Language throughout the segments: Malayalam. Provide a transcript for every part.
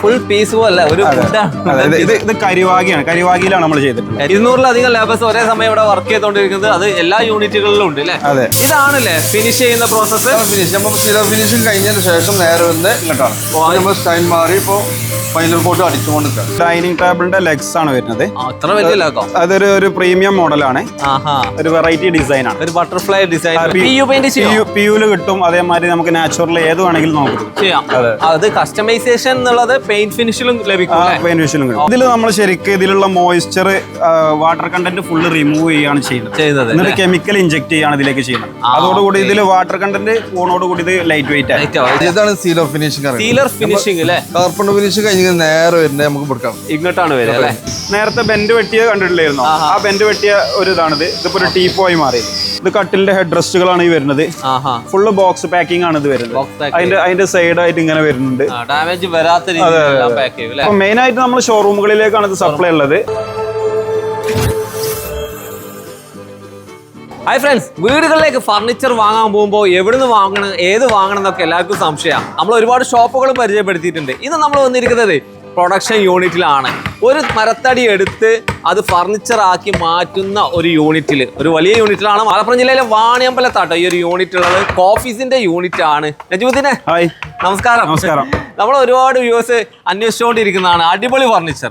ഫുൾ പീസ് അല്ല ഒരു ഇത് ഇത് ഇത് കരിവാഗിയാണ് കരിവാഗിയിലാണ് നമ്മൾ ചെയ്തിട്ടുള്ളത്. ഇരുന്നൂറിലധികം ലേബേഴ്സ് ഒരേ സമയം ഇവിടെ വർക്ക് ചെയ്തുകൊണ്ടിരിക്കുന്നത് അത് എല്ലാ യൂണിറ്റുകളിലും ഉണ്ട് അല്ലേ അതെ. ഇതാണല്ലേ ഫിനിഷ് ചെയ്യുന്ന പ്രോസസ്സ് ഫിനിഷ് നമ്മൾ സ്ഥിര ഫിനിഷിങ് കഴിഞ്ഞതിന് ശേഷം നേരെ വന്ന് ഇങ്ങോട്ടാണ് നമ്മൾ സ്റ്റൈൽ മാറി ഇപ്പോൾ ഫൈനൽ കോട്ട് അടിച്ചുകൊണ്ടിരിക്കുകയാണ്. ഡൈനിങ് ടേബിളിന്റെ ലെഗ്സ് ആണ് വരുന്നത്. അത്ര വലിയ ലാക്കോ അതൊരു ഒരു പ്രീമിയം മോഡലാണ് ആഹാ. ഒരു വെറൈറ്റി ഡിസൈൻ ആണ്. ഒരു ബട്ടർഫ്ലൈ ഡിസൈൻ പിയുൽ കിട്ടും. അതേമാതിരി നമുക്ക് നാച്ചുറൽ ഏത് വേണമെങ്കിലും നോക്കാം അത്. കസ്റ്റമൈസേഷൻ എന്നുള്ളത് പെയിന്റ് ഫിനിഷിലും ലഭിക്കും പെയിന്റ് ഫിനിഷിലും കിട്ടും. ഇതിൽ നമ്മൾ ശരിക്കും ഇതിലുള്ള moisture water content full remove ചെയ്യാണ് ചെയ്യുന്നത്. എന്നിട്ട് കെമിക്കൽ ഇഞ്ചെക്ട് ചെയ്യാണ് ഇതിലേക്ക് ചെയ്യുന്നത്. അതോടുകൂടി ഇതിൽ വാട്ടർ കണ്ടന്റ് പോണോടുകൂടി ഇത് ലൈറ്റ് വെയിറ്റ് ആണ്. ഇതാണ് സീലർ ഫിനിഷിംഗ് സീലർ ഫിനിഷിംഗ് അല്ലേ കാർപ്പൺ ഫിനിഷ് കഴിഞ്ഞ് നേരെ വരുന്നത് നമുക്ക് കൊടുക്കാം. ഇങ്ങോട്ടാണ് വരുന്നത് നേരത്തെ ബെൻഡ് വെട്ടിയ കണ്ടിട്ടില്ലായിരുന്നു? ആ ബെൻഡ് വെട്ടിയ ഒരു ഇതാണിത്. ഇതിപ്പോ ഒരു ടീപ്പോയി മാറി. ഇത് കട്ടിലിന്റെ ഹെഡ് റെസ്റ്റുകളാണ് ഈ വരുന്നത്. ഫുള്ള് ബോക്സ് പാക്കിംഗ് ആണ് ഇത് വരുന്നത്. അതിന്റെ അതിന്റെ സൈഡ് ആയിട്ട് ഇങ്ങനെ വരുന്നുണ്ട്. ഡാമേജ് വരാത്ത രീതിയിൽ മെയിൻ ആയിട്ട് നമ്മൾ ഷോറൂമുകളിലേക്കാണ് ഇത് സപ്ലൈ ഉള്ളത്. ഹായ് ഫ്രണ്ട്സ് വീടുകളിലേക്ക് ഫർണിച്ചർ വാങ്ങാൻ പോകുമ്പോൾ എവിടുന്ന് വാങ്ങണം ഏത് വാങ്ങണം എന്നൊക്കെ എല്ലാവർക്കും സംശയമാണ് നമ്മൾ ഒരുപാട് ഷോപ്പുകൾ പരിചയപ്പെടുത്തിയിട്ടുണ്ട്. ഇന്ന് നമ്മൾ വന്നിരിക്കുന്നത് പ്രൊഡക്ഷൻ യൂണിറ്റിലാണ് ഒരു മരത്തടി എടുത്ത് അത് ഫർണിച്ചർ ആക്കി മാറ്റുന്ന ഒരു യൂണിറ്റിൽ ഒരു വലിയ യൂണിറ്റിലാണ് മലപ്പുറം ജില്ലയിലെ വാണിയമ്പലത്താട്ടോ ഈ ഒരു യൂണിറ്റ് ഉള്ളത്. കോഫീസിന്റെ യൂണിറ്റ് ആണ്. നജീബുദ്ദീനെ ഹായ്. നമസ്കാരം. നമസ്കാരം. നമ്മൾ ഒരുപാട് വ്യൂവേഴ്സ് അന്വേഷിച്ചുകൊണ്ടിരിക്കുന്നതാണ് അടിപൊളി ഫർണിച്ചർ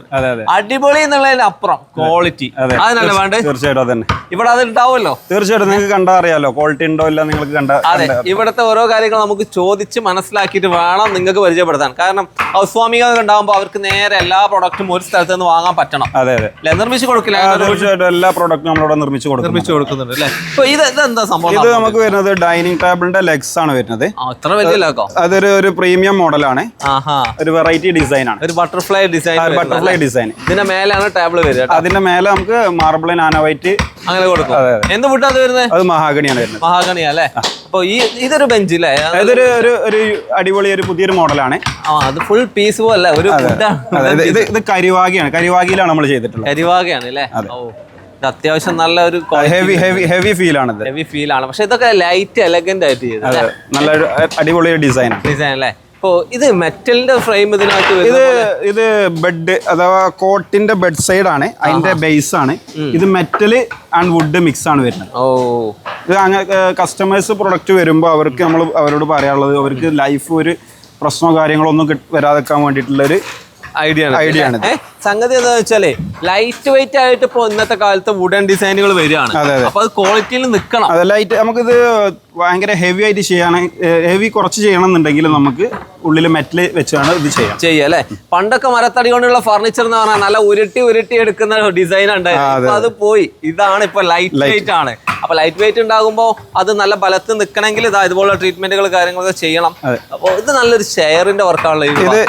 അടിപൊളി എന്നുള്ളതിന് അപ്പുറം ക്വാളിറ്റി അതെ. അതിനല്ലേ വേണ്ടത്? തീർച്ചയായിട്ടും അതന്നെ. ഇവിടെ അത് ഉണ്ടാവുമല്ലോ? തീർച്ചയായിട്ടും നിങ്ങൾക്ക് കണ്ടാ അറിയാലോ. ക്വാളിറ്റി ഉണ്ടോ ഇല്ല നിങ്ങൾക്ക് കണ്ട അതെ ഇവിടുത്തെ ഓരോ കാര്യങ്ങൾ നമുക്ക് ചോദിച്ച് മനസ്സിലാക്കിയിട്ട് വേണം നിങ്ങൾക്ക് പരിചയപ്പെടുത്താൻ. കാരണം ഔസ്വാമികൾ ഉണ്ടാകുമ്പോൾ അവർക്ക് നേരെ എല്ലാ പ്രൊഡക്റ്റും ഒരു സ്ഥലത്ത് നിന്ന് വാങ്ങാൻ പറ്റണം. അതെ അതെ. നിർമ്മിച്ച് കൊടുക്കില്ല. തീർച്ചയായിട്ടും എല്ലാ പ്രോഡക്റ്റും നമ്മളിവിടെ നിർമ്മിച്ചു കൊടുക്കും നിർമ്മിച്ചു കൊടുക്കുന്നുണ്ട് അല്ലേ? ഇത് ഇതെന്താ സംഭവം? ഇത് നമുക്ക് വരുന്നത് ഡൈനിങ് ടേബിളിന്റെ ലെഗ്സ് ആണ് വരുന്നത്. അത്ര വലിയ അതൊരു ഒരു പ്രീമിയം മോഡലാണ്. ഒരു വെറൈറ്റി ഡിസൈൻ ആണ്. ഒരു ബട്ടർഫ്ലൈ ഡിസൈൻ ബട്ടർഫ്ലൈ ഡിസൈൻ ഇതിന്റെ മേലാണ് ടേബിൾ വരുന്നത്. അതിന്റെ മേലെ നമുക്ക് മാർബിൾ നാനോ വൈറ്റ് അങ്ങനെ കൊടുക്കും. എന്ത് വിട്ടാ അത് വരുന്നത്? അത് മഹാഗണിയാണ് വരുന്നത്. മഹാഗണിയാ അല്ലേ? അപ്പൊ ഈ ഇതൊരു ബെഞ്ച് അല്ലേ അതൊരു ഒരു ഒരു അടിപൊളി ഒരു പുതിയൊരു മോഡലാണ്. ആ അത് ഫുൾ പീസ് പോലെ ഒരു ഇത് ഇത് കരിവാകിയാണ്. കരിവാഗിയാണ് കരിവാഗിയിലാണ് നമ്മൾ ചെയ്തിട്ടുള്ളത്. കരിവാകയാണ് അല്ലേ ഓ അത്യാവശ്യം നല്ല ഒരു ഹെവി ഹെവി ഹെവി ഫീൽ ആണ് ഹെവി ഫീൽ ആണ്. പക്ഷെ ഇതൊക്കെ ലൈറ്റ് എലഗന്റ് ആയിട്ട് ചെയ്ത് നല്ലൊരു അടിപൊളി ഡിസൈൻ ഡിസൈൻ അല്ലേ ഇപ്പൊ ഇത് മെറ്റലിന്റെ ഫ്രെയിം ഇതിനകത്ത് ഇത് ഇത് ബെഡ് അഥവാ കോട്ടിന്റെ ബെഡ് സൈഡ് ആണ് അതിന്റെ ബേസ് ആണ്. ഇത് മെറ്റൽ ആൻഡ് വുഡ് മിക്സ് ആണ് വരുന്നത്. ഓ. ഇത് അങ്ങനെ കസ്റ്റമേഴ്സ് പ്രൊഡക്റ്റ് വരുമ്പോൾ അവർക്ക് നമ്മൾ അവരോട് പറയാനുള്ളത് അവർക്ക് ലൈഫ് ഒരു പ്രശ്നമോ കാര്യങ്ങളോ ഒന്നും വരാതെക്കാൻ വേണ്ടിയിട്ടുള്ള ഒരു ഐഡിയ ഐഡിയ ആണിത്. സംഗതി എന്താ വെച്ചാലേ ലൈറ്റ് വെയിറ്റ് ആയിട്ട് ഇപ്പൊ ഇന്നത്തെ കാലത്ത് വുഡൻ ഡിസൈനുകൾ വരികയാണ്. അതെ, അതെ. അപ്പൊ അത് ക്വാളിറ്റിയിൽ നിൽക്കണം. അതല്ലായിട്ട് നമുക്കിത് ഭയങ്കര ഹെവി ആയിട്ട് ചെയ്യണം ഹെവി കുറച്ച് ചെയ്യണം എന്നുണ്ടെങ്കിൽ നമുക്ക് ഉള്ളിൽ മെറ്റൽ വെച്ചാണ് ഇത് ചെയ്യാം. ചെയ്യാം അല്ലെ? പണ്ടൊക്കെ മരത്തടി കൊണ്ടുള്ള ഫർണിച്ചർ എന്ന് പറഞ്ഞാൽ നല്ല ഉരുട്ടി ഉരുട്ടി എടുക്കുന്ന ഡിസൈൻ ഉണ്ട് ഉണ്ടായിരുന്നു. അത് പോയി. ഇതാണ് ഇപ്പൊ ലൈറ്റ് വെയിറ്റ് ആണ്. അപ്പൊ ലൈറ്റ് വെയിറ്റ് ഉണ്ടാകുമ്പോൾ അത് നല്ല ബലത്ത് നിൽക്കണമെങ്കിൽ ഇതാ ഇതുപോലുള്ള ട്രീറ്റ്മെന്റുകൾ കാര്യങ്ങളൊക്കെ ചെയ്യണം. അപ്പൊ അപ്പോൾ ഇത് നല്ലൊരു ഷെയറിന്റെ വർക്കാണല്ലോ ഇത് ഇത്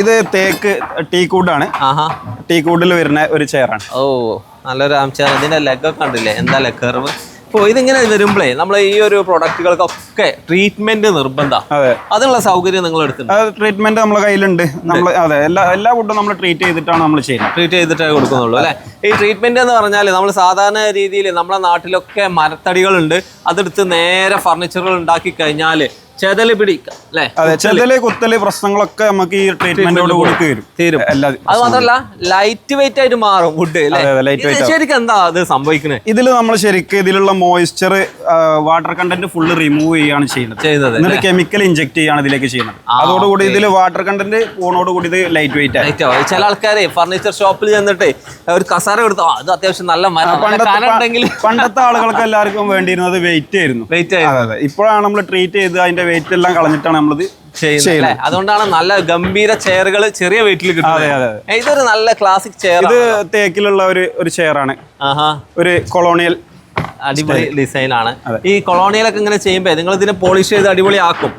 ഇത് തേക്ക് ടീ കൂടാണ് ആഹാ. ടീ കൂടിൽ വരുന്ന ഒരു ചെയറാണ് ഓ നല്ലൊരു ആം ചെയർ ഇതിന്റെ ലെഗ് ഒക്കെ കണ്ടില്ലേ? എന്താ ലെഗ് കർവ് അപ്പോൾ ഇതിങ്ങനെ വരുമ്പോഴേ നമ്മൾ ഈ ഒരു പ്രൊഡക്റ്റുകൾക്കൊക്കെ ട്രീറ്റ്മെന്റ് നിർബന്ധം. അതെ. അതിനുള്ള സൗകര്യം നിങ്ങൾ എടുത്തിട്ടുണ്ട്? ട്രീറ്റ്മെന്റ് നമ്മളെ കയ്യിലുണ്ട്. നമ്മൾ അതെ. എല്ലാ എല്ലാ ഫുഡും നമ്മൾ ട്രീറ്റ് ചെയ്തിട്ടാണ് നമ്മൾ ചെയ്യുന്നത്. ട്രീറ്റ് ചെയ്തിട്ടേ കൊടുക്കുന്നുള്ളൂ അല്ലേ? ഈ ട്രീറ്റ്മെന്റ് എന്ന് പറഞ്ഞാൽ നമ്മൾ സാധാരണ രീതിയിൽ നമ്മളെ നാട്ടിലൊക്കെ മരത്തടികളുണ്ട്. അതെടുത്ത് നേരെ ഫർണിച്ചറുകൾ ഉണ്ടാക്കി കഴിഞ്ഞാൽ ചെതൽ പിടിക്കാം അല്ലേ? അതെ ചെതൽ കുത്തൽ പ്രശ്നങ്ങളൊക്കെ നമുക്ക് ഈ ട്രീറ്റ്മെന്റോട് കൂടി തീരും. തീരും അത് മാത്രമല്ല ലൈറ്റ് വെയിറ്റ് ആയിട്ട് മാറും വുഡ് ശരിക്കും എന്താ അത് സംഭവിക്കുന്നത് ഇതിൽ നമ്മൾ ശരിക്കും ഇതിലുള്ള moisture water content full remove ചെയ്യാണ് ചെയ്യുന്നത്. ചെയ്തത് എന്നിട്ട് കെമിക്കൽ ഇഞ്ചെക്ട് ചെയ്യാണ് ഇതിലേക്ക് ചെയ്യുന്നത്. അതോടുകൂടി ഇതിൽ വാട്ടർ കണ്ടന്റ് പോണോടുകൂടി ഇത് ലൈറ്റ് വെയിറ്റ് ആയിട്ട് ചില ആൾക്കാരെ ഫർണിച്ചർ ഷോപ്പിൽ ചെന്നിട്ട് ഒരു കസാര കൊടുത്തു അത് അത്യാവശ്യം നല്ല പണ്ടത്തെ ആളുകൾക്ക് എല്ലാവർക്കും വേണ്ടിയിരുന്നത് വെയിറ്റ് ആയിരുന്നു. വെയിറ്റ് ആയി അതെ അതെ. ഇപ്പോഴാണ് നമ്മൾ ട്രീറ്റ് ചെയ്ത് അതിന്റെ വെയിറ്റ് എല്ലാം കളഞ്ഞിട്ടാണ് നമ്മളിത് ചെയ്യുന്നത്? അതുകൊണ്ടാണ് നല്ല ഗംഭീര ചെയറുകൾ ചെറിയ വെയിറ്റിൽ കിട്ടുന്നത്. ഇതൊരു നല്ല ക്ലാസിക് ചെയർ ഇത് തേക്കിലുള്ള ഒരു ഒരു ചെയറാണ് ഒരു കൊളോണിയൽ അടിപൊളി ഡിസൈൻ ആണ്. ഈ കൊളോണിയലൊക്കെ ഇങ്ങനെ ചെയ്യുമ്പോ നിങ്ങൾ ഇതിനെ പോളിഷ് ചെയ്ത് അടിപൊളി. ആക്കും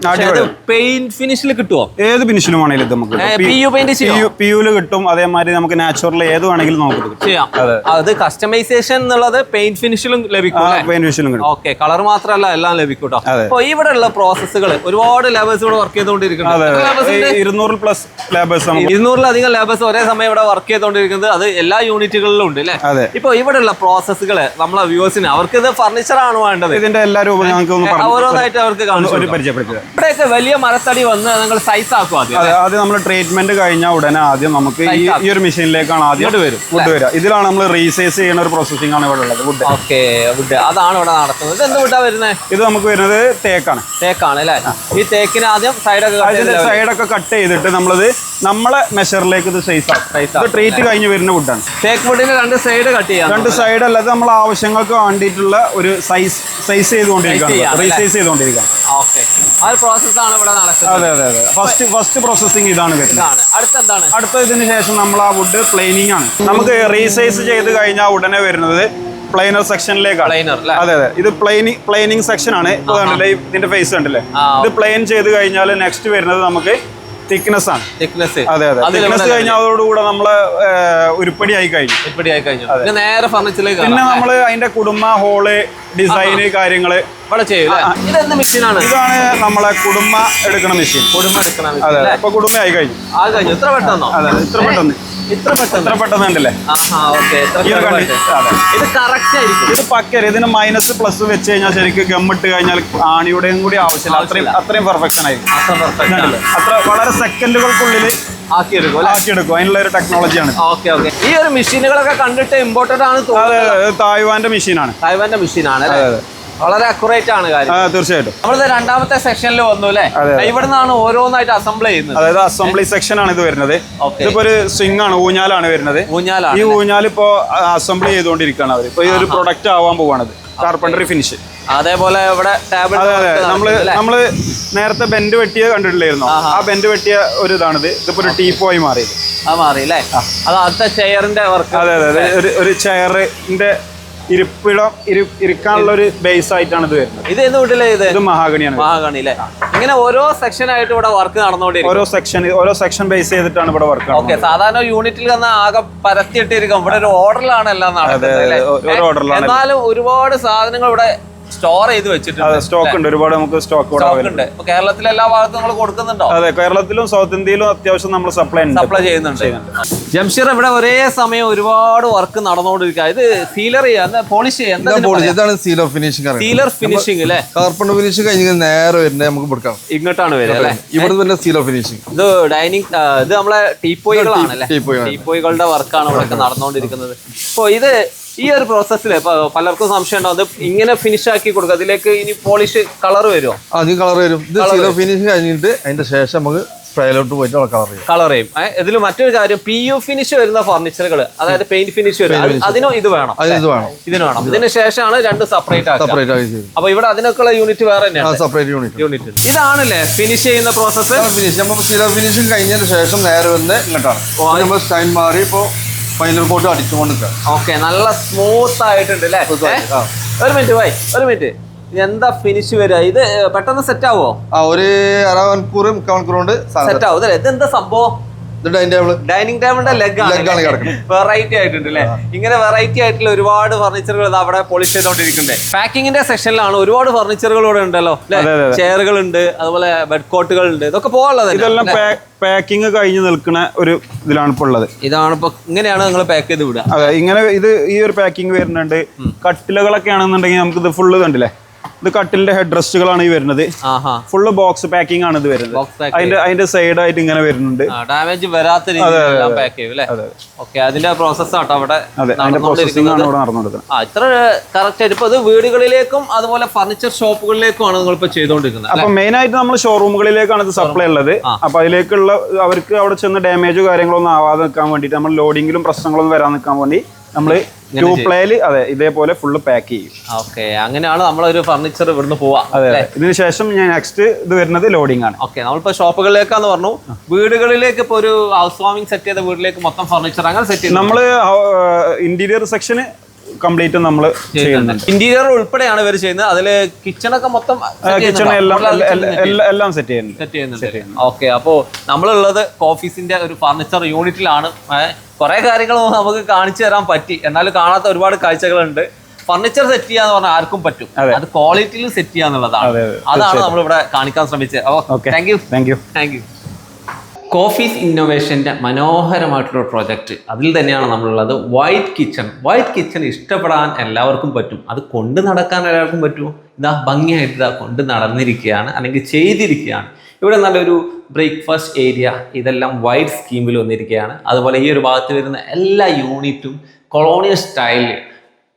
പെയിന്റ് ഫിനിഷിൽ കിട്ടുമോ ഏത് ഫിനിഷിലും ആണെങ്കിലും നമുക്ക് പി യുൽ കിട്ടും. അതേമാതിരി നമുക്ക് നാച്ചുറൽ ഏത് വേണമെങ്കിലും നമുക്ക് ചെയ്യാം. അത്. കസ്റ്റമൈസേഷൻ എന്നുള്ളത് പെയിന്റ് ഫിനിഷിലും ലഭിക്കും പെയിന്റ് ഫിനിഷിലും കിട്ടും. ഓക്കെ കളർ മാത്രമല്ല എല്ലാം ലഭിക്കും കേട്ടോ. അപ്പൊ ഇവിടെ ഉള്ള പ്രോസസ്സുകൾ ഒരുപാട് ലേബേഴ്സ് ഇവിടെ വർക്ക് ചെയ്തുകൊണ്ടിരിക്കുന്നത് ഇരുന്നൂറിൽ ഇരുന്നൂറ് പ്ലസ് ലേബേഴ്സ് ഇരുന്നൂറിലധികം ലേബേഴ്സ് ഒരേ സമയം ഇവിടെ വർക്ക് ചെയ്തുകൊണ്ടിരിക്കുന്നത്. അത് എല്ലാ യൂണിറ്റുകളിലും ഉണ്ട് അല്ലേ ഇപ്പൊ ഇപ്പൊ ഇവിടെയുള്ള പ്രോസസ്സുകൾ നമ്മളെ വ്യൂവേഴ്സിന് അവർക്ക് ഇത് ഫർണിച്ചർ ആണ് വേണ്ടത്. ഇതിന്റെ എല്ലാ രൂപം ഞങ്ങൾക്ക് ഒന്ന് ഓരോന്നായിട്ട് അവർക്ക്. പരിചയപ്പെടുത്തുക ഇവിടെയൊക്കെ വലിയ മരത്തടി വന്ന് നിങ്ങൾ സൈസ് ആക്കും ആദ്യം ആദ്യം നമ്മൾ ട്രീറ്റ്മെന്റ് കഴിഞ്ഞ ഉടനെ ആദ്യം നമുക്ക് ഈ ഒരു മെഷീനിലേക്കാണ് ആദ്യം വരും, വുഡ് വരിക. ഇതിലാണ് നമ്മൾ റീസൈസ് ചെയ്യുന്ന ഒരു പ്രോസസ്സിംഗ് ആണ് ഇവിടെ ഉള്ളത് വുഡ് ഓക്കെ വുഡ് അതാണ് ഇവിടെ നടക്കുന്നത്. ഇത് എന്ത് വുഡാ വരുന്നത് ഇത് നമുക്ക് വരുന്നത് തേക്കാണ്. തേക്കാണ് അല്ലേ? ഈ തേക്കിന് ആദ്യം സൈഡൊക്കെ അതിന്റെ സൈഡൊക്കെ കട്ട് ചെയ്തിട്ട് നമ്മളത് നമ്മളെ മെഷറിലേക്ക് ഇത് സൈസ് ആക്കും. ട്രീറ്റ് കഴിഞ്ഞ് വരുന്ന വുഡാണ് തേക്ക് വുഡിന് രണ്ട് സൈഡ് കട്ട് ചെയ്യാം രണ്ട് സൈഡ് അല്ലാതെ നമ്മൾ ആവശ്യങ്ങൾക്ക് വേണ്ടിയിട്ടുള്ള ഒരു സൈസ് സൈസ് ചെയ്തുകൊണ്ടിരിക്കുകയാണ് റീസൈസ് ചെയ്തുകൊണ്ടിരിക്കുകയാണ്. അതെ അതെ അതെ. ഫസ്റ്റ് ഫസ്റ്റ് പ്രോസസ്സിങ് ഇതാണ് വരുന്നത്. അടുത്ത ഇതിന് ശേഷം നമ്മൾ ആ വുഡ് പ്ലെയിനിങ് ആണ്. നമുക്ക് റീസൈസ് ചെയ്ത് കഴിഞ്ഞാൽ ഉടനെ വരുന്നത് പ്ലെയിനർ സെക്ഷനിലേക്കാണ് അതെ അതെ. ഇത് പ്ലെയിനിങ് പ്ലെയിനിങ് സെക്ഷൻ ആണ്. ഇതിന്റെ ഫേസ് കണ്ടില്ലേ? ഇത് പ്ലെയിൻ ചെയ്ത് കഴിഞ്ഞാൽ നെക്സ്റ്റ് വരുന്നത് നമുക്ക് തിക്നെസ് ആണ്. തിക്നെസ് അതെ അതെ. തിക്നെസ് കഴിഞ്ഞാൽ അതോടുകൂടെ നമ്മൾ ഉരുപ്പടി ആയി കഴിഞ്ഞു. ഉരുപ്പടി ആയി കഴിഞ്ഞു പിന്നെ നേരെ ഫർണിച്ചറിലേക്ക് പിന്നെ നമ്മൾ അതിന്റെ കുടുംബ ഹോൾ ഡിസൈന് കാര്യങ്ങൾ. ഇതാണ് നമ്മളെ കുടുംബ എടുക്കുന്ന മെഷീൻ കുടുംബ എടുക്കണ അതെ ഇപ്പൊ കുടുംബ ആയി കഴിഞ്ഞു. ആ കഴിഞ്ഞു. ഇത്ര പെട്ടെന്നോ? അതെ, ഇത്ര പെട്ടെന്ന്. ഇത്ര പെട്ടെന്ന്. ഇത്ര പെട്ടെന്ന് ഉണ്ടല്ലേ. ഇത് കറക്റ്റ് ആയിരിക്കും. ഇത് പക്കര ഇതിന് മൈനസ് പ്ലസ് വെച്ച് കഴിഞ്ഞാൽ ശരിക്കും ഗമ്മിട്ട് കഴിഞ്ഞാൽ ആണിയുടെയും കൂടി ആവശ്യമില്ല. അത്രയും അത്രയും പെർഫെക്ഷൻ ആയിരിക്കും. അത്ര വളരെ സെക്കൻഡുകൾക്കുള്ളിൽ ആക്കിയെടുക്കും അല്ലേ? ആക്കിയെടുക്കും. അതിനുള്ള ഒരു ടെക്നോളജിയാണ് ഓക്കെ ഓക്കെ ഈ ഒരു മെഷീനുകളൊക്കെ കണ്ടിട്ട് ഇമ്പോർട്ടഡ് ആണ്. തായ്വാന്റെ മെഷീനാണ് തായ്വാന്റെ മെഷീനാണ് അല്ലേ വളരെ അക്യുറേറ്റ് ആണ് കാര്യം. ആ, തീർച്ചയായിട്ടും. നമ്മളിത് രണ്ടാമത്തെ സെക്ഷനിൽ വന്നു അല്ലേ. ഇവിടെ നിന്നാണ് ഓരോന്നായിട്ട് അസംബിൾ ചെയ്യുന്നത്. അതായത് അസംബ്ലി സെക്ഷൻ ആണ് ഇത് വരുന്നത്. ഇതിപ്പോ ഒരു സ്വിംഗ് ആണ് ഊഞ്ഞാലാണ് വരുന്നത്. ഈ ഊഞ്ഞാലാണ് ഊഞ്ഞാൽ ഇപ്പോ അസംബിൾ ചെയ്തുകൊണ്ടിരിക്കുകയാണ് അവർ ഇപ്പൊ ഈ ഒരു പ്രൊഡക്റ്റ് ആവാൻ പോവാണത് കാർപ്പൻട്രി ഫിനിഷ് അതേപോലെ ഇവിടെ ടേബിൾ അതെ അതെ. നമ്മൾ നമ്മൾ നേരത്തെ ബെൻഡ് വെട്ടിയ കണ്ടിട്ടില്ലായിരുന്നു? ആ ബെൻഡ് വെട്ടിയ ഒരു ഇതാണിത്. ഇതിപ്പോ ഒരു ടീപ്പോയി മാറിയത്. അത് മാറി അല്ലേ? അത് അടുത്ത ചെയറിന്റെ വർക്ക് അതെ അതെ ഒരു ചെയറിന്റെ ഇരിപ്പിടം ഇരി- ഇരിക്കാനുള്ള ഒരു ബേസ് ആയിട്ടാണ് ഇത് വരുന്നത്. ഇത് എന്ത് വീട്ടിലെ ഇത്? ഇത് മഹാഗണിയാണ്. മഹാഗണി അല്ലേ ഇങ്ങനെ ഓരോ സെക്ഷൻ ആയിട്ട് ഇവിടെ വർക്ക് നടന്നുകൊണ്ടിരിക്കും. ഓരോ സെക്ഷൻ ഓരോ സെക്ഷൻ ബേസ് ചെയ്തിട്ടാണ് ഇവിടെ വർക്ക് ഓക്കെ സാധാരണ യൂണിറ്റിൽ വന്ന ആകെ പരത്തിയിട്ടിരിക്കും. ഇവിടെ ഒരു ഓർഡറിലാണ് എല്ലാം നടക്കുന്നത്. എന്നാലും ഒരുപാട് സാധനങ്ങൾ ഇവിടെ സ്റ്റോർ ചെയ്ത് വെച്ചിട്ടുണ്ട്. സ്റ്റോക്ക് ഉണ്ട്. ഒരുപാട് നമുക്ക് സ്റ്റോക്ക് ഉണ്ട്. ഇപ്പൊ കേരളത്തിലെ എല്ലാ ഭാഗത്തും നമ്മൾ കൊടുക്കുന്നുണ്ടോ? അതെ കേരളത്തിലും സൗത്ത് ഇന്ത്യയിലും അത്യാവശ്യം നമ്മൾ സപ്ലൈ ഉണ്ട്. സപ്ലൈ ചെയ്യുന്നുണ്ട്. ജംഷീർ ഇവിടെ ഒരേ സമയം ഒരുപാട് വർക്ക് നടന്നുകൊണ്ടിരിക്കുക ഇത് സീലർ ചെയ്യാൻ പോളിഷ് ചെയ്യാൻ ഓഫ് ഫിനിഷിംഗ് സീലർ ഫിനിഷിംഗ് അല്ലേ കാർപ്പൺ ഫിനിഷ് കഴിഞ്ഞ് നേരെ വരുന്നത് നമുക്ക് കൊടുക്കാം ഇങ്ങോട്ടാണ് വരുന്നത് അല്ലേ? ഇവിടെ തന്നെ സീൽ ഫിനിഷിംഗ് ഇത് ഡൈനിങ് ഇത് നമ്മളെ ടീപ്പോയികളാണ്. ടീപ്പോയികളുടെ വർക്കാണ് ഇവിടെ നടന്നുകൊണ്ടിരിക്കുന്നത്. അപ്പോൾ ഇത് ഈ ഒരു പ്രോസസ്സിൽ പലർക്കും സംശയം ഉണ്ടാവും. ഇങ്ങനെ ഫിനിഷ് ആക്കി കൊടുക്കുക. അതിലേക്ക് ഇനി പോളിഷ് കളർ വരുമോ ആദ്യം കളർ വരും. ഇത് സീറോ ഫിനിഷ് കഴിഞ്ഞിട്ട് അതിന്റെ ശേഷം നമുക്ക് ോട്ട് പോയിട്ട് കളർ ചെയ്യും. കളർ ചെയ്യും. ഇതിൽ മറ്റൊരു കാര്യം പി യു ഫിനിഷ് വരുന്ന ഫർണിച്ചറുകൾ അതായത് പെയിന്റ് ഫിനിഷ് വരും. അതിനോ അതിനും ഇത് വേണം? അതിന് ഇത് വേണം. ഇതിന് വേണം. ഇതിന് ശേഷമാണ് രണ്ട് സെപ്പറേറ്റ് സെപ്പറേറ്റ് ആയി അപ്പൊ ഇവിടെ അതിനൊക്കെയുള്ള യൂണിറ്റ് വേറെ തന്നെയാണ്. സെപ്പറേറ്റ് യൂണിറ്റ് യൂണിറ്റ് ഇതാണല്ലേ ഫിനിഷ് ചെയ്യുന്ന പ്രോസസ്സ് ഫിനിഷ് നമ്മൾ ഫിനിഷിംഗ് കഴിഞ്ഞതിന് ശേഷം നേരെ വന്ന് ഇങ്ങോട്ടാണ്. നമ്മൾ സ്റ്റൈൻ മാറി ഇപ്പോൾ ഫൈനൽ കോട്ട് അടിച്ചുകൊണ്ട് ഓക്കെ നല്ല സ്മൂത്ത് ആയിട്ടുണ്ട് അല്ലേ ഒരു മിനിറ്റ് വൈ ഒരു മിനിറ്റ് എന്താ ഫിനിഷ് വരിക? ഇത് പെട്ടെന്ന് സെറ്റ് ആവോ? ആ ഒരു അര മണിക്കൂർ മുക്കാൽ മണിക്കൂർ കൊണ്ട് സെറ്റ് ആവും. ഇത് എന്താ സംഭവം? ഡൈനിങ് ടേബിളിന്റെ ലെഗ് ആണ്. വെറൈറ്റി ആയിട്ടുണ്ട് അല്ലേ? ഇങ്ങനെ വെറൈറ്റി ആയിട്ടുള്ള ഒരുപാട് ഫർണിച്ചറുകൾ അവിടെ പോളിഷ് ചെയ്തോണ്ടിരിക്കുന്നുണ്ട് പാക്കിങ്ങിന്റെ സെക്ഷനിലാണ് ഒരുപാട് ഫർണിച്ചറുകൾ ഇവിടെ ഉണ്ടല്ലോ. ചെയറുകൾ ഉണ്ട് അതുപോലെ ബെഡ് കോട്ടുകൾ ഉണ്ട്. ഇതൊക്കെ പോകാനുള്ളത് ഇതെല്ലാം പാക്കിംഗ് കഴിഞ്ഞ് നിൽക്കുന്ന ഒരു ഇതിലാണ് ഇപ്പോൾ ഉള്ളത്. ഇതാണ് ഇപ്പൊ ഇങ്ങനെയാണ് നിങ്ങൾ പാക്ക് ചെയ്ത് വിടുക. അതെ ഇങ്ങനെ ഇത് ഈ ഒരു പാക്കിംഗ് വരുന്നുണ്ട്. കട്ടിലുകളൊക്കെ ആണെന്നുണ്ടെങ്കിൽ നമുക്ക് ഇത് ഫുള്ള് കണ്ടില്ലേ ഇത് കട്ടിലിന്റെ ഹെഡ് റെസ്റ്റുകളാണ് ഈ വരുന്നത്. ഫുള്ള് ബോക്സ് പാക്കിംഗ് ആണ് ഇത് വരുന്നത്. അതിന്റെ. അതിന്റെ സൈഡ് ആയിട്ട് ഇങ്ങനെ വരുന്നുണ്ട്. ഡാമേജ് വരാത്ത രീതിയിൽ പാക്ക് ചെയ്യും അല്ലേ ഓക്കെ അതിന്റെ പ്രോസസ് ആട്ടോ അവിടെ അതെ അതിന്റെ പ്രോസസ്സിംഗ് ആണ് ഇവിടെ നടന്നുകൊടുക്കുന്നത് ഇത്ര കറക്റ്റ് ആയിട്ട് ഇപ്പൊ ഇത് വീടുകളിലേക്കും അതുപോലെ ഫർണിച്ചർ ഷോപ്പുകളിലേക്കുമാണ് നിങ്ങൾ ഇപ്പൊ ചെയ്തുകൊണ്ടിരിക്കുന്നത് അപ്പൊ മെയിൻ ആയിട്ട് നമ്മൾ ഷോറൂമുകളിലേക്കാണ് ഇത് സപ്ലൈ ഉള്ളത്. അപ്പൊ അതിലേക്കുള്ള അവർക്ക് അവിടെ ചെന്ന് ഡാമേജോ കാര്യങ്ങളൊന്നും ആവാതെ നിൽക്കാൻ വേണ്ടിയിട്ട് നമ്മൾ ലോഡിങ്ങിലും പ്രശ്നങ്ങളൊന്നും വരാൻ നിൽക്കാൻ വേണ്ടി നമ്മൾ ടൂ അതെ ഇതേപോലെ ഫുള്ള് പാക്ക് ചെയ്യും. ഓക്കെ അങ്ങനെയാണ് നമ്മളൊരു ഫർണിച്ചർ ഇവിടുന്ന് പോവാ. അതെ അതെ. ഇതിന് ശേഷം ഞാൻ നെക്സ്റ്റ് ഇത് വരുന്നത് ലോഡിംഗ് ആണ്. ഓക്കെ നമ്മളിപ്പോ ഷോപ്പുകളിലേക്കാന്ന് പറഞ്ഞു. വീടുകളിലേക്ക് ഇപ്പൊ ഒരു ഹൗസ് വാമിംഗ് സെറ്റ് ചെയ്ത വീട്ടിലേക്ക് മൊത്തം ഫർണിച്ചർ അങ്ങനെ സെറ്റ് ചെയ്യുന്നത് നമ്മൾ ഇന്റീരിയർ സെക്ഷന് കംപ്ലീറ്റ് നമ്മൾ ചെയ്യുന്നുണ്ട്. ഇന്റീരിയർ ഉൾപ്പെടെയാണ് ഇവർ ചെയ്യുന്നത്. അതിൽ കിച്ചണൊക്കെ മൊത്തം കിച്ചൺ എല്ലാം എല്ലാം- സെറ്റ് ചെയ്യുന്നുണ്ട്. സെറ്റ് ചെയ്യുന്നുണ്ട്. ഓക്കെ അപ്പോൾ നമ്മളുള്ളത് ഓഫീസിന്റെ ഒരു ഫർണിച്ചർ യൂണിറ്റിലാണ് കുറെ കാര്യങ്ങൾ നമുക്ക് കാണിച്ചു തരാൻ പറ്റി. എന്നാലും കാണാത്ത ഒരുപാട് കാഴ്ചകളുണ്ട്. ഫർണിച്ചർ സെറ്റ് ചെയ്യാന്ന് പറഞ്ഞാൽ ആർക്കും പറ്റും. അത്. ക്വാളിറ്റിയിൽ സെറ്റ് ചെയ്യാന്നുള്ളതാണ്. അതെ, അതെ. അതാണ് നമ്മൾ ഇവിടെ കാണിക്കാൻ ശ്രമിച്ചത്. Thank you thank you thank you coffees ഇന്നോവേഷന്റെ മനോഹരമായിട്ടുള്ള പ്രോജക്റ്റ് അതിൽ തന്നെയാണ് നമ്മളുള്ളത്. വൈറ്റ് കിച്ചൺ വൈറ്റ് കിച്ചൺ ഇഷ്ടപ്പെടാൻ എല്ലാവർക്കും പറ്റും. അത് കൊണ്ട് നടക്കാൻ എല്ലാവർക്കും പറ്റുമോ? ഇതാ ഭംഗിയായിട്ട് ഇതാ കൊണ്ട് നടന്നിരിക്കുകയാണ്. അല്ലെങ്കിൽ ചെയ്തിരിക്കുകയാണ്. ഇവിടെ നല്ലൊരു ബ്രേക്ക്ഫാസ്റ്റ് ഏരിയ ഇതെല്ലാം വൈറ്റ് സ്കീമിൽ വന്നിരിക്കുകയാണ്. അതുപോലെ ഈ ഒരു ഭാഗത്ത് വരുന്ന എല്ലാ യൂണിറ്റും കൊളോണിയൽ സ്റ്റൈലിൽ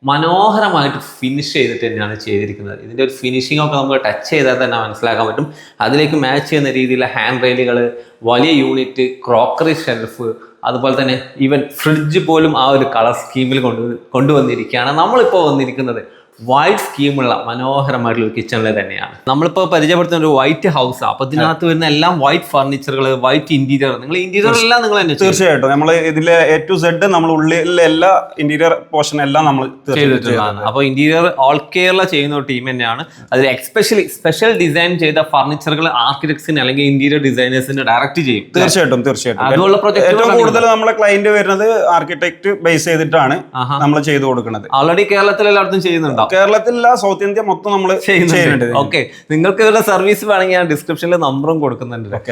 മനോഹരമായിട്ട് ഫിനിഷ് ചെയ്തിട്ട് തന്നെയാണ് ചെയ്തിരിക്കുന്നത്. ഇതിന്റെ ഒരു ഫിനിഷിംഗ് ഒക്കെ നമുക്ക് ടച്ച് ചെയ്താൽ തന്നെ മനസ്സിലാക്കാൻ പറ്റും. അതിലേക്ക് മാച്ച് ചെയ്യുന്ന രീതിയിലുള്ള ഹാൻഡ് റെയിലുകൾ വലിയ യൂണിറ്റ് ക്രോക്കറി ഷെൽഫ് അതുപോലെ തന്നെ ഈവൻ ഫ്രിഡ്ജ് പോലും ആ ഒരു കളർ സ്കീമിൽ കൊണ്ട് കൊണ്ടുവന്നിരിക്കുകയാണ് നമ്മളിപ്പോൾ വന്നിരിക്കുന്നത്. വൈറ്റ് സ്കീമുള്ള മനോഹരമായിട്ടുള്ള ഒരു കിച്ചണിൽ തന്നെയാണ്. നമ്മളിപ്പോൾ പരിചയപ്പെടുത്തുന്ന ഒരു വൈറ്റ് ഹൗസ് അപ്പോൾ ഇതിനകത്ത് വരുന്ന എല്ലാം വൈറ്റ് ഫർണിച്ചറുകൾ വൈറ്റ് ഇന്റീരിയർ നിങ്ങൾ ഇന്റീരിയർ എല്ലാം നിങ്ങൾ തന്നെ. തീർച്ചയായിട്ടും. നമ്മൾ ഇതിലെ എ ടു സെഡ് നമ്മൾ ഉള്ളിലെ എല്ലാ ഇന്റീരിയർ പോർഷൻ എല്ലാം നമ്മൾ ചെയ്തിട്ടുള്ളതാണ്. അപ്പോൾ ഇന്റീരിയർ ഓൾ കേരള ചെയ്യുന്ന ഒരു ടീം തന്നെയാണ്. അതിൽ എക്സ്പെഷ്യലി സ്പെഷ്യൽ ഡിസൈൻ ചെയ്ത ഫർണിച്ചറുകൾ ആർക്കിടെക്ട്സിന് അല്ലെങ്കിൽ ഇന്റീരിയർ ഡിസൈനേഴ്സിന് ഡയറക്റ്റ് ചെയ്യും. തീർച്ചയായിട്ടും തീർച്ചയായിട്ടും. അതുള്ള project ഏറ്റവും കൂടുതൽ നമ്മളെ ക്ലയന്റ് വരുന്നത് ആർക്കിടെക്ട് ബേസ് ചെയ്തിട്ടാണ് നമ്മൾ ചെയ്തു കൊടുക്കുന്നത്. ഓൾറെഡി കേരളത്തിൽ എല്ലായിടത്തും ചെയ്യുന്നുണ്ടോ? കേരളത്തിലല്ല സൗത്ത് ഇന്ത്യ മൊത്തം നമ്മൾ ചെയ്യുന്നുണ്ട്. ചെയ്യുന്നുണ്ട്. ഓക്കെ നിങ്ങൾക്ക് ഇവരുടെ സർവീസ് വേണമെങ്കിൽ ഞാൻ ഡിസ്ക്രിപ്ഷനിൽ നമ്പറും കൊടുക്കുന്നുണ്ട്.